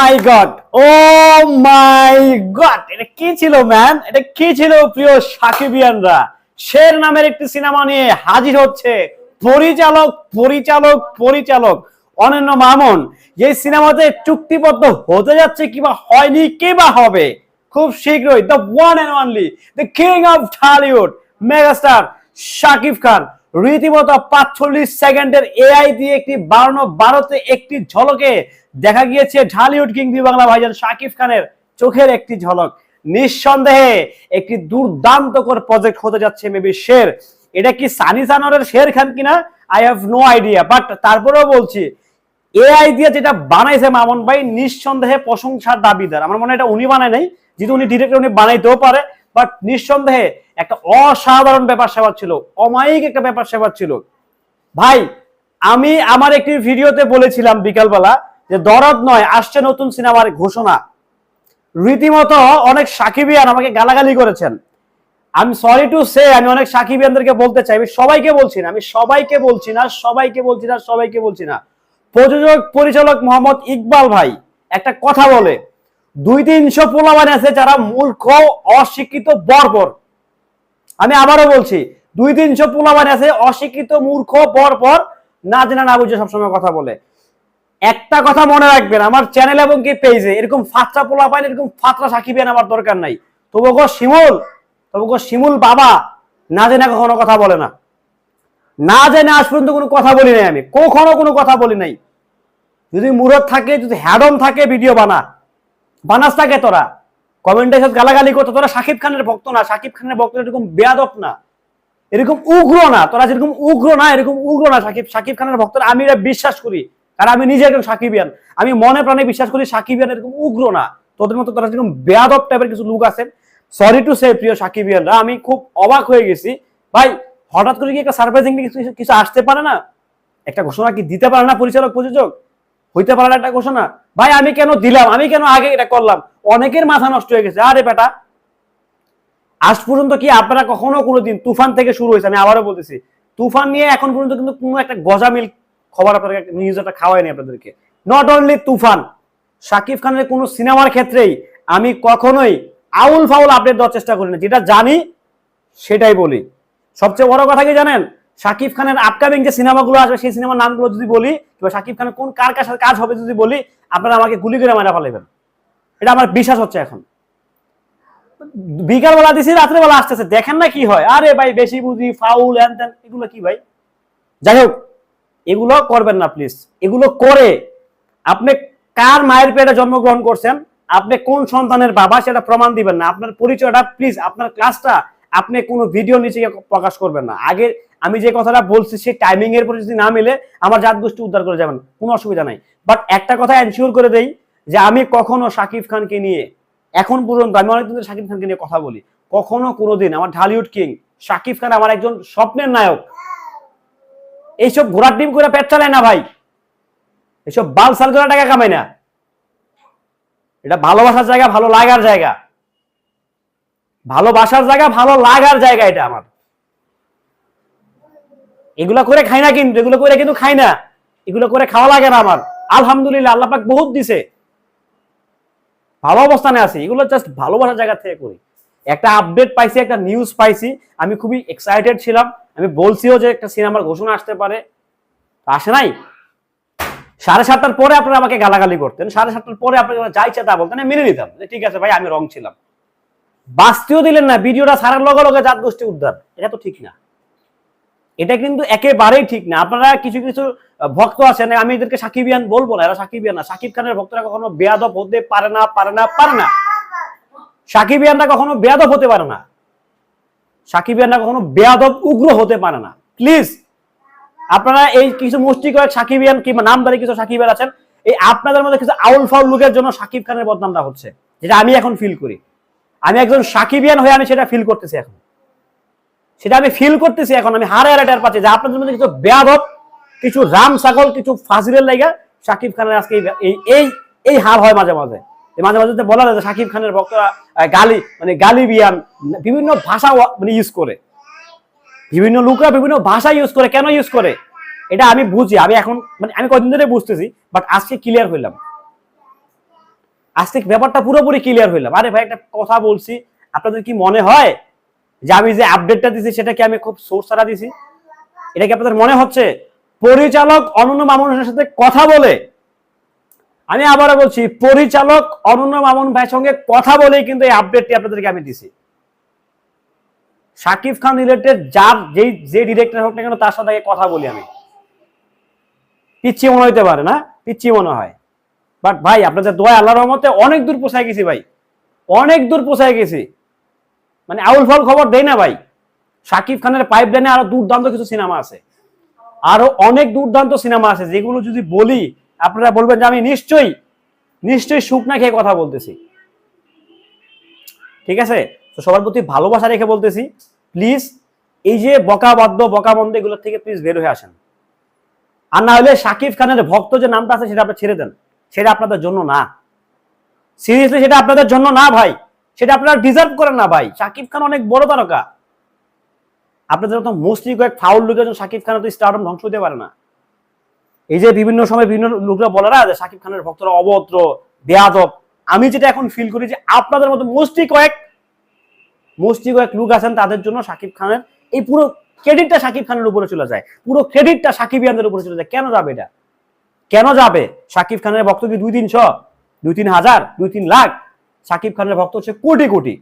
মাই god ও মাই god এটা কি ছিল ম্যান এটা কি ছিল, প্রিয় সাকিবিয়ানরা? শের নামের একটি সিনেমা নিয়ে হাজির হচ্ছে। পরিচালক পরিচালক পরিচালক অনন্য মামুন যে সিনেমাতে চুক্তিবদ্ধ হতে যাচ্ছে কিবা হয়নি, কিবা হবে, খুব শীঘ্রই the one and only the king of Dhallywood megastar Shakib Khan. রীতিমতো পাঁচচল্লিশ সেকেন্ডের এআই দিয়ে একটি বারো বারোতে একটি ঝলকে দেখা গিয়েছে ঢালিউড কিং দুই বাংলা ভাইজান শাকিব খানের চোখের একটি ঝলক। নিঃসন্দেহে একটি দুর্দান্তকর প্রজেক্ট হতে যাচ্ছে মেবি শের। এটা কি সানি সানোরের শের খান কিনা? I have no idea but তারপরেও বলছি এআই দিয়ে যেটা বানাইছে মামুন ভাই, নিঃসন্দেহে প্রশংসার দাবিদার। আমার মনে হয় এটা উনি বানায় নাই। যেহেতু উনি ডিরেক্টর উনি বানাইতেও পারে। বাট নিঃসন্দেহে একটা অসাধারণ ব্যাপার সেবা ছিল, অমায়িক একটা ব্যাপার সেবা ছিল। ভাই, আমি আমার একটি ভিডিওতে বলেছিলাম বিকালবেলা যে দরদ নয়, আসছে নতুন সিনেমার ঘোষণা। রীতিমতো অনেক সাকিবিয়ান আমাকে গালাগালি করেছেন। আমি সরি টু সে আমি অনেক সাকিবিয়ানদেরকে বলতে চাই, আমি সবাইকে বলছি না, আমি সবাইকে বলছি না, সবাইকে বলছি না, সবাইকে বলছি না। প্রযোজক, পরিচালক মোহাম্মদ ইকবাল ভাই, একটা কথা বলে দুই তিনশো পোলাবান আছে যারা মূর্খ, অশিক্ষিত, বর্বর। আমি আবারও বলছি দুই তিনশো পোলাবান আছে, অশিক্ষিত, মূর্খ, বর্বর, না জেনে না বুঝে সবসময় কথা বলে। একটা কথা মনে রাখবেন, আমার চ্যানেল এবং কি পেজে এরকম ফাত্রা পোলা পাইন এরকম ফাত্রা সাকিবেন আমার দরকার নাই। তবু গো শিমুল তবু গো শিমুল বাবা, না জেনে কখনো কথা বলে না। না জেনে আজ পর্যন্ত কোনো কথা বলি নাই আমি, কখনো কোনো কথা বলি নাই। যদি মুরত থাকে, যদি হ্যাডম থাকে, ভিডিও বানা। বানাস থাকে তোরা। কমেন্টে সাথে গালাগালি করতো, তোরা শাকিব খানের ভক্ত না শাকিব খানের ভক্ত এরকম বেয়াদব না। এরকম উগ্র না, তোরা যেরকম উগ্র না, এরকম উগ্র না, সাকিব শাকিব খানের ভক্তরা, আমি এটা বিশ্বাস করি। কারণ আমি নিজে একজন সাকিবিয়ান। আমি মনে প্রাণে বিশ্বাস করি সাকিবিয়ান এরকম উগ্র না। তোদের মতো তোরা যেরকম বেয়াদব টাইপের কিছু লোক আছে সরি টু সে প্রিয় সাকিবিয়ানরা, আমি খুব অবাক হয়ে গেছি। ভাই, হঠাৎ করে কি একটা সারপ্রাইজিং কিছু কিছু আসতে পারে না? একটা ঘোষণা কি দিতে পারে না পরিচালক প্রযোজক হইতে পারে একটা ঘোষণা। ভাই, আমি কেন দিলাম? আমি কেন আগে এটা করলাম? অনেকের মাথা নষ্ট হয়ে গেছে। আরে বেটা, আজ পর্যন্ত কি আপনারা কখনো কোনোদিন তুফান থেকে শুরু হয়েছে? আমি আবারও বলতেছি, তুফান নিয়ে এখন পর্যন্ত কিন্তু কোনো একটা গজা গজামিল খবর আপনাদের নিউজ একটা খাওয়ায়নি আপনাদেরকে। নট অনলি তুফান শাকিব খানের কোনো সিনেমার ক্ষেত্রেই আমি কখনোই আউল ফাউল আপডেট দেওয়ার চেষ্টা করি না। যেটা জানি, সেটাই বলি। সবচেয়ে বড় কথা কি জানেন? শাকিব খানের আপকামিং যে সিনেমাগুলো আসবে, সেই সিনেমার নামগুলো যদি বলি, কিংবা শাকিব খানের কোন কার কার সাথে কাজ হবে যদি বলি, আপনারা আমাকে গুলি করে মারা ফেলাবেন এটা আমার বিশ্বাস হচ্ছে এখন। বিকালবেলা দিছি, রাত্রেবেলা আসতেছে। দেখেন না কি হয়। আরে ভাই, বেশি বুঝি ফাউল হ্যান ত্যান এগুলো কি ভাই? যাই হোক, এগুলো করবেন না প্লিজ এগুলো করে আপনি কার মায়ের পেটে জন্মগ্রহণ করছেন, আপনি কোন সন্তানের বাবা, সেটা প্রমাণ দিবেন না। আপনার পরিচয়টা প্লিজ আপনার ক্লাসটা আপনি কোনো ভিডিও নিচে প্রকাশ করবেন না। আগে আমি যে কথাটা বলছি, সেই টাইমিং এর পরে যদি না মিলে, আমার জাত গোষ্ঠী উদ্ধার করে যাবেন। কোনো অসুবিধা নাই। বাট একটা কথা এনশিওর করে দেই যে আমি কখনো শাকিব খানকে নিয়ে, এখন পর্যন্ত আমি অনেকদিন ধরে শাকিব খানকে নিয়ে কথা বলি, কখনো কোনোদিন আমার ঢালিউড কিং শাকিব খান আমার একজন স্বপ্নের নায়ক, এইসব ঘোড়ার ডিম করে পেট চালায় না ভাই। এইসব বাল সাল করে টাকা কামায় না। এটা ভালোবাসার জায়গা, ভালো লাগার জায়গা। ভালোবাসার জায়গা, ভালো লাগার জায়গা এটা আমার। এগুলা করে খাই না কিন্তু, এগুলো করে কিন্তু খাই না। এগুলো করে খাওয়া লাগে না আমার। আলহামদুলিল্লাহ, আল্লাহ পাক বহুত দিছে। ভালো অবস্থানে আছি। এগুলো জাস্ট ভালোবাসার জায়গা থেকে করি। একটা আপডেট পাইছি, একটা নিউজ পাইছি। আমি খুবই এক্সাইটেড ছিলাম। আমি বলছিও যে একটা সিনেমার ঘোষণা আসতে পারে। আসে নাই? সাড়ে সাতটার পরে আপনারা আমাকে গালাগালি করতেন। সাড়ে সাতটার পরে আপনারা যা ইচ্ছা তা বলতেন। আমি মেনে নিতাম ঠিক আছে ভাই, আমি রং ছিলাম। বাঁচতেও দিলেন না, ভিডিওটা ছাড়ার লগে লগে জাত গোষ্ঠী উদ্ধার। এটা তো ঠিক না। এটা কিন্তু একেবারেই ঠিক না। আপনারা কিছু কিছু ভক্ত আছেন, আমি এদেরকে সাকিবিয়ান বলব না, এরা সাকিবিয়ান না। সাকিব খানের ভক্তরা কখনো বেয়াদব হতে পারে না পারে না পারে না। সাকিবিয়ানরা কখনো বেয়াদব হতে পারে না। সাকিবিয়ানরা কখনো বেয়াদব উগ্র হতে পারে না। প্লিজ, আপনারা এই কিছু মুষ্টি কয়েক সাকিবিয়ান কিংবা নামদারি কিছু সাকিবিয়ান আছেন, এই আপনাদের মধ্যে কিছু আউল ফাউল লুকের জন্য সাকিব খানের বদনামটা হচ্ছে, যেটা আমি এখন ফিল করি। আমি একজন সাকিবিয়ান হয়ে আমি সেটা ফিল করতেছি এখন। সেটা আমি ফিল করতেছি এখন, আমি হারে হারে টের পাচ্ছি। যে আপনাদের মধ্যে কিছু বেয়াদব, কিছু রাম ছাগল, কিছু ফাজিলের লাইগা সাকিব খানের আজকে এই- এই এই হাল হয় মাঝে মাঝে। মাঝে মাঝে বলা যায় সাকিব খানের ভক্তরা গালি মানে গালি বিয়ান বিভিন্ন ভাষা মানে ইউজ করে। বিভিন্ন লোকরা বিভিন্ন ভাষা ইউজ করে। কেন ইউজ করে? এটা আমি বুঝি, আমি এখন মানে আমি কদিন ধরে বুঝতেছি বাট আজকে ক্লিয়ার হইলাম। আজকে ব্যাপারটা পুরোপুরি ক্লিয়ার হইলাম। আরে ভাই, একটা কথা বলছি, আপনাদের কি মনে হয় যে আমি যে আপডেটটা দিছি সেটা কি আমি খুব সোর্স ছাড়া দিছি? এটা কি আপনাদের মনে হচ্ছে? পরিচালক অনন্য মামুনের সাথে কথা বলে, আমি আবারও বলছি, পরিচালক অনন্য মামুন ভাইয়ের সঙ্গে কথা বলেই কিন্তু এই আপডেটটি আপনাদেরকে আমি দিছি। শাকিব খান রিলেটেড যার যেই, যে ডিরেক্টর হোক না কেন, তার সাথে কথা বলি আমি। পিচ্ছি মনে হইতে পারে না? পিচ্ছি মনে হয়। বাট ভাই, আপনাদের দোয়া আল্লাহ রহমতে অনেক দূর পোষায় গেছি ভাই। অনেক দূর পোষায় গেছি। মানে আউল ফল খবর দেয় না ভাই। শাকিব খানের পাইপ লাইনে আরও দুর্দান্ত কিছু সিনেমা আছে। আরও অনেক দুর্দান্ত সিনেমা আছে, যেগুলো যদি বলি, আপনারা বলবেন যে আমি নিশ্চয়ই নিশ্চয়ই সুখ না খেয়ে কথা বলতেছি। ঠিক আছে? তো সবার প্রতি ভালোবাসা রেখে বলতেছি প্লিজ এই যে বকা বাদ্য বকা বন্ধ এগুলোর থেকে প্লিজ বের হয়ে আসেন। আর না হলে শাকিব খানের ভক্ত যে নামটা আছে সেটা আপনি ছেড়ে দেন। সেটা আপনাদের জন্য না। সিরিয়াসলি সেটা আপনাদের জন্য না ভাই। সেটা আপনারা ডিজার্ভ করেন না ভাই। শাকিব খান অনেক বড় তারকা। আপনাদের মতো মোস্টলি কয়েক ফাউল লোকের জন্য শাকিব খানের তো ধ্বংস হতে পারে না। এই যে বিভিন্ন সময় বিভিন্ন লোকরা বলে না যে শাকিব খানের ভক্তরা অভদ্র, বেয়াদব। আমি যেটা এখন ফিল করি যে আপনাদের মতো মোস্টলি কয়েক মোস্টলি কয়েক লোক আছেন তাদের জন্য শাকিব খানের। এই পুরো ক্রেডিটটা শাকিব খানের উপরে চলে যায়। পুরো ক্রেডিটটা সাকিবিয়ানদের উপরে চলে যায়। কেন যাবে এটা? কেন যাবে? শাকিব খানের ভক্ত কি দুই তিনশো? দুই তিন হাজার? দুই তিন লাখ? শাকিব খানের ভক্ত হচ্ছে কোটি কোটি।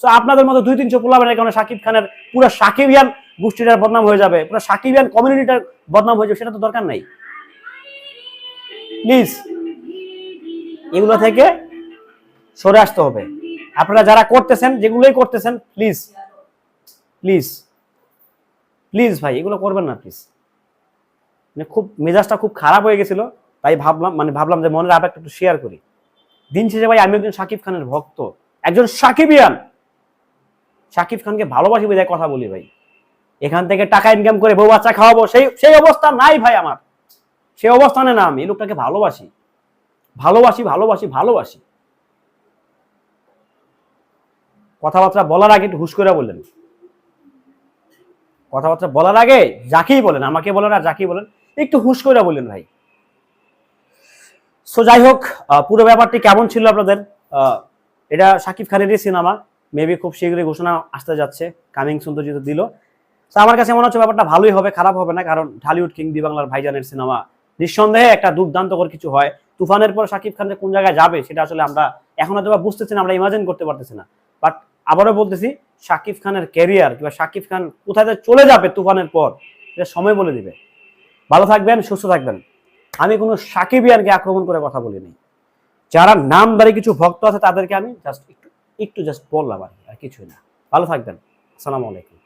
সো আপনাদের মতো দুই তিনশো পোলাবেনের কারণে শাকিব খানের পুরো সাকিবিয়ান গোষ্ঠীটার বদনাম হয়ে যাবে, পুরো সাকিবিয়ান কমিউনিটিটার বদনাম হয়ে যাবে, সেটা তো দরকার নাই। প্লিজ এগুলো থেকে সরে আসতে হবে। আপনারা যারা করতেছেন, যেগুলোই করতেছেন প্লিজ প্লিজ প্লিজ ভাই, এগুলো করবেন না প্লিজ মানে খুব মেজাজটা খুব খারাপ হয়ে গেছিল, তাই ভাবলাম মানে ভাবলাম যে মনের আবেগটা একটু শেয়ার করি। দিন শেষে ভাই আমি একজন সাকিব খানের ভক্ত। একজন সাকিবিয়ান। সাকিব খানকে ভালোবাসি বোঝায় কথা বলি ভাই। এখান থেকে টাকা ইনকাম করে বউ বাচ্চা খাওয়াবো, সেই সেই অবস্থা নাই ভাই আমার। সেই অবস্থানে না আমি লোকটাকে ভালোবাসি। ভালোবাসি ভালোবাসি ভালোবাসি। কথাবার্তা বলার আগে একটু হুশ করে বললেন। কথাবার্তা বলার আগে যাকেই বলেন, আমাকে বলেন আর যাকেই বলেন একটু হুশ করে বললেন ভাই। সো যাই হোক পুরো ব্যাপারটি কেমন ছিল আপনাদের? এটা শাকিব খানেরই সিনেমা। মেবি খুব শীঘ্রই ঘোষণা আসতে যাচ্ছে। কামিং সুন্দর যেহেতু দিল। তো আমার কাছে মনে হচ্ছে ব্যাপারটা ভালোই হবে, খারাপ হবে না, কারণ ঢালিউড কিং দি বাংলার ভাইজানের সিনেমা নিঃসন্দেহে একটা দুর্দান্তকর কিছু হয়। তুফানের পর শাকিব খান কোন জায়গায় যাবে, সেটা আসলে আমরা এখন হয়তো বা বুঝতেছি না, আমরা ইমাজিন করতে পারতেছি না। বাট আবারও বলতেছি শাকিব খানের ক্যারিয়ার কিংবা শাকিব খান কোথায় চলে যাবে তুফানের পর, এটা সময় বলে দিবে। ভালো থাকবেন, সুস্থ থাকবেন। আমি কোনো সাকিবিয়ানকে আক্রমণ করে কথা বলিনি। যারা নাম নামদারি কিছু ভক্ত আছে তাদেরকে আমি জাস্ট একটু একটু জাস্ট বললাম আর আর কিছুই না। ভালো থাকবেন। আসসালামু আলাইকুম।